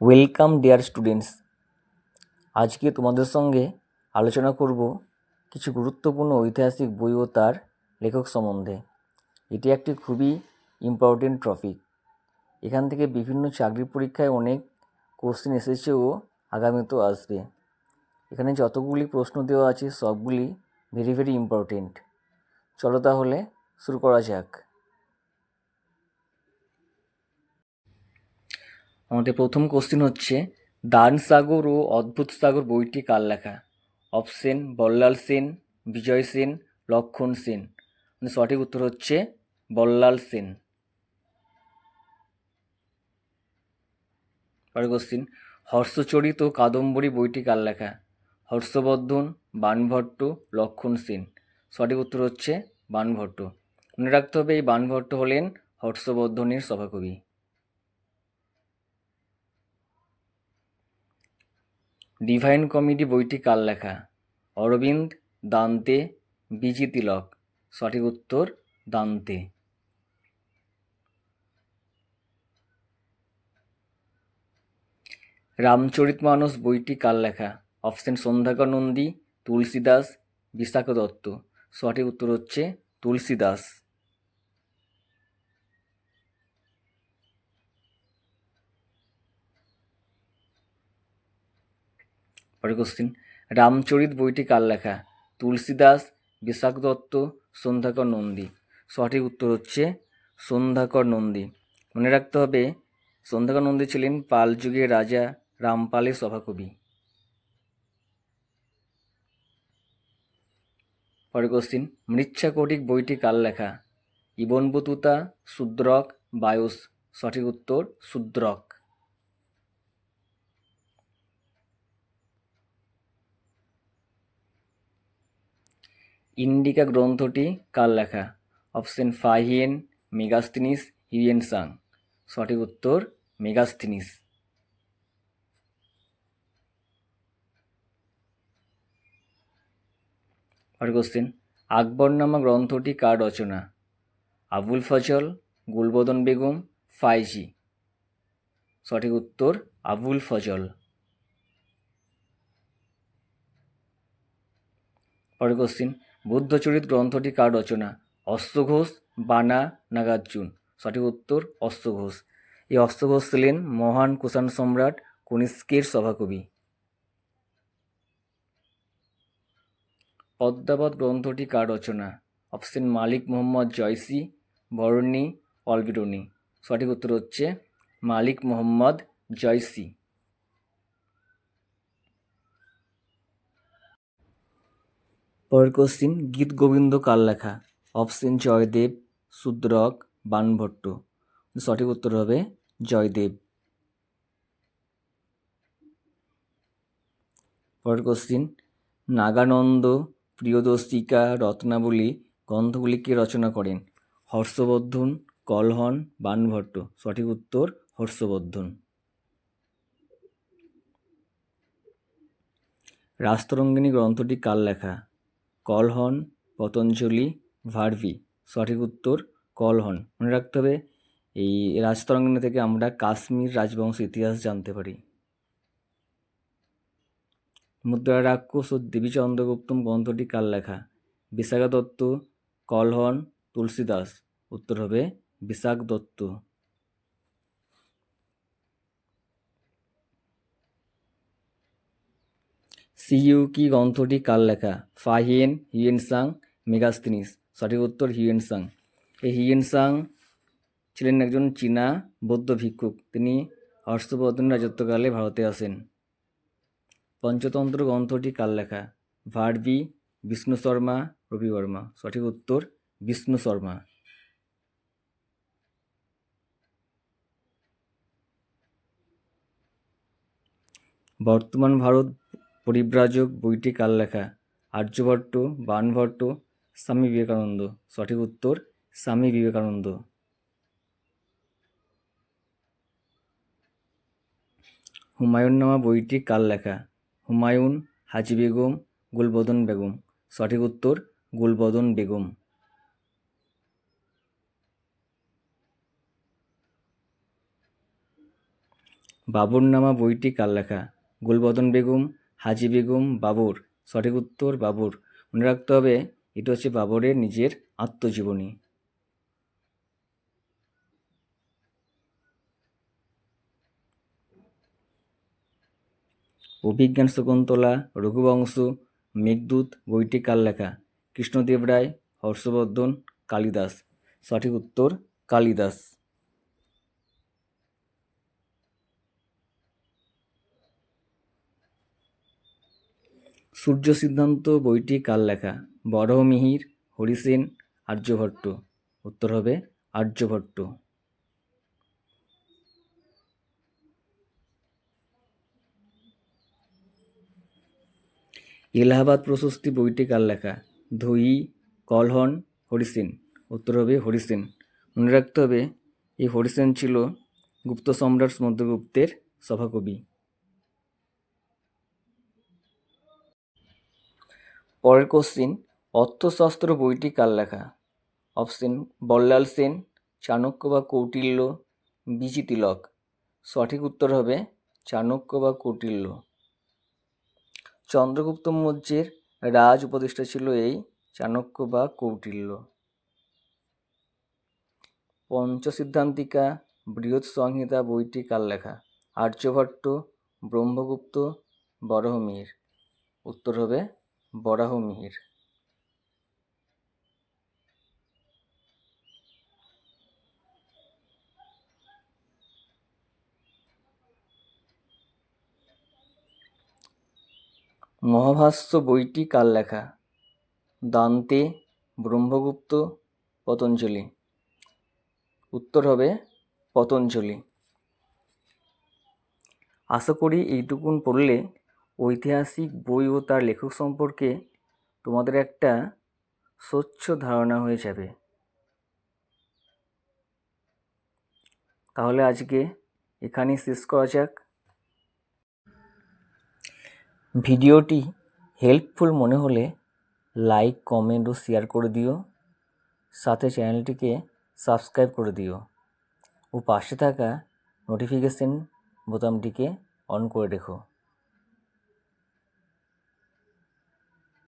Welcome dear students আজকে তোমাদের সঙ্গে আলোচনা করব কিছু গুরুত্বপূর্ণ ঐতিহাসিক বই ও তার লেখক সম্বন্ধে। এটি একটি খুবই ইম্পর্টেন্ট টপিক এখান থেকে বিভিন্ন চাকরি পরীক্ষায় অনেক কোশ্চেন এসেছে ও আগামীতেও আসবে। এখানে যতগুলি প্রশ্ন দেওয়া আছে, সবগুলি ভেরি ভেরি ইম্পর্টেন্ট চলো তাহলে শুরু করা যাক। আমাদের প্রথম কোশ্চেন হচ্ছে, দান সাগর ও অদ্ভুত সাগর বইটি কার লেখা? অপশন বল্লাল সেন, বিজয় সেন, লক্ষণ সেন। মানে সঠিক উত্তর হচ্ছে, বল্লাল সেন। পরের কোশ্চিন হর্ষচরিত ও কাদম্বরী বইটি কার লেখা? হর্ষবর্ধন বাণভট্ট লক্ষণ সেন। সঠিক উত্তর হচ্ছে বাণভট্ট মনে রাখতে হবে, এই বাণভট্ট হলেন হর্ষবর্ধনের সভাকবি। ডিভাইন কমেডি বইটি কার লেখা? Aurobindo Dante, B G Tilak. সঠিক উত্তর, দান্তে। রামচরিতমানস বইটি কার লেখা? অপশন সন্ধ্যাকর নন্দী তুলসীদাস বিশাখ দত্ত সঠিক উত্তর হচ্ছে তুলসীদাস। পরের কোশ্চিন রামচরিত বইটি কার লেখা? তুলসীদাস বিশাখ দত্ত সন্ধ্যাকর নন্দী। সঠিক উত্তর হচ্ছে সন্ধ্যাকর নন্দী। মনে রাখতে হবে, সন্ধ্যাকর নন্দী ছিলেন পাল যুগের রাজা রামপালের সভাকবি। পরের কোশ্চিন মৃচ্ছাকটিক বইটি কার লেখা? ইবন বতুতা শূদ্রক বায়ুস। সঠিক উত্তর শূদ্রক ইন্ডিকা গ্রন্থটি কার লেখা? অপশন ফাহিয়েন মেগাস্তিনিস হিউয়েনসাং সঠিক উত্তর মেগাস্তিনিস। পরের কোশ্চেন আকবরনামা গ্রন্থটি কার রচনা? আবুল ফজল, গুলবদন বেগম, ফাইজি। সঠিক উত্তর আবুল ফজল। পরের কোশ্চিন বুদ্ধচরিত গ্রন্থটি কার রচনা? অশ্বঘোষ, বানা, নাগার্জুন। সঠিক উত্তর, অশ্বঘোষ। এই অশ্বঘোষ ছিলেন মহান কুষাণ সম্রাট কনিষ্কের সভাকবি। পদ্মাবত গ্রন্থটি কার রচনা? অপশন মালিক মোহাম্মদ জয়সি, বরণী অলবিরনি সঠিক উত্তর হচ্ছে মালিক মোহাম্মদ জয়সি। পরের কোশ্চিন গীত গোবিন্দ কার লেখা? অপশন জয়দেব শূদ্রক বাণভট্ট সঠিক উত্তর হবে জয়দেব। পরের কোশ্চিন নাগানন্দ, প্রিয়দর্শিকা, রত্নাবলী, গ্রন্থগুলি কে রচনা করেন? হর্ষবর্ধন, কলহন বাণভট্ট সঠিক উত্তর, হর্ষবর্ধন। রাস্তরঙ্গিনী গ্রন্থটি কার লেখা? কলহন, পতঞ্জলি, ভার্ভি। সঠিক উত্তর, কলহন। মনে রাখতে হবে, এই রাজতরঙ্গিনী থেকে আমরা কাশ্মীর রাজবংশ ইতিহাস জানতে পারি। মুদ্রা রাক্ষস ও দেবী চন্দ্রগুপ্তম গ্রন্থটি কার লেখা? বিশাখা দত্ত কলহন, তুলসীদাস। উত্তর হবে বিশাখ দত্ত সিইউকি গ্রন্থটি কার লেখা? Fahien Hiuen Tsang Megasthenes. সঠিক উত্তর হিয়েনসাং এই হিয়েনসাং ছিলেন একজন চীনা বৌদ্ধ ভিক্ষুক। তিনি হর্ষবর্ধন রাজত্বকালে ভারতে আসেন। পঞ্চতন্ত্র গ্রন্থটি কার লেখা? ভারবি বিষ্ণু শর্মা, রবি বর্মা। সঠিক উত্তর বিষ্ণু শর্মা। বর্তমান ভারত পরিব্রাজক বইটি কার লেখা? আর্যভট্ট বাণভট্ট স্বামী বিবেকানন্দ। সঠিক উত্তর, স্বামী বিবেকানন্দ। হুমায়ুননামা বইটি কার লেখা? হুমায়ুন, হাজি বেগম, গুলবদন বেগম। সঠিক উত্তর, গুলবদন বেগম। বাবরনামা বইটি কার লেখা? গুলবদন বেগম হাজি বেগম বাবর, সঠিক উত্তর বাবর। মনে রাখতে হবে, এটা হচ্ছে বাবরের নিজের আত্মজীবনী। অভিজ্ঞান শকুন্তলা, রঘুবংশ, মেঘদূত, বইটি কার লেখা? কৃষ্ণদেব রায়, হর্ষবর্ধন, কালিদাস। সঠিক উত্তর কালিদাস। সূর্য সিদ্ধান্ত বইটি কার লেখা? বরাহমিহির হরিসেন, আর্যভট্ট। উত্তর হবে আর্যভট্ট। এলাহাবাদ প্রশস্তি বইটি কার লেখা? ধুই, কলহন, হরিসেন। উত্তর হবে হরিসেন। মনে রাখতে হবে, এই হরিসেন ছিল গুপ্ত সম্রাট মধ্যগুপ্তের সভাকবি। পরের কোশ্চিন অর্থশাস্ত্র বইটি কার লেখা? অপশন বল্লাল সেন, চাণক্য বা কৌটিল্য বিজি তিলক। সঠিক উত্তর হবে চাণক্য বা কৌটিল্য। চন্দ্রগুপ্ত মৌর্যের রাজ উপদেষ্টা ছিল এই চাণক্য বা কৌটিল্য। পঞ্চসিদ্ধান্তিকা বৃহৎ সংহিতা বইটি কার লেখা? আর্যভট্ট, ব্রহ্মগুপ্ত বরহমীর উত্তর হবে বরাহমিহির মহাভাষ্য বইটি কার লেখা? দান্তে ব্রহ্মগুপ্ত পতঞ্জলি। উত্তর হবে পতঞ্জলি। আশা করি এইটুকুন পড়লে ঐতিহাসিক বই ও তার লেখক সম্পর্কে তোমাদের একটা স্বচ্ছ ধারণা হয়ে যাবে। তাহলে আজকে এখানেই শেষ করা যাক। ভিডিওটি হেল্পফুল মনে হলে লাইক, কমেন্ট ও শেয়ার করে দিও। সাথে চ্যানেলটিকে সাবস্ক্রাইব করে দিও। ও পাশে থাকা নোটিফিকেশন বোতামটিকে অন করে রেখো।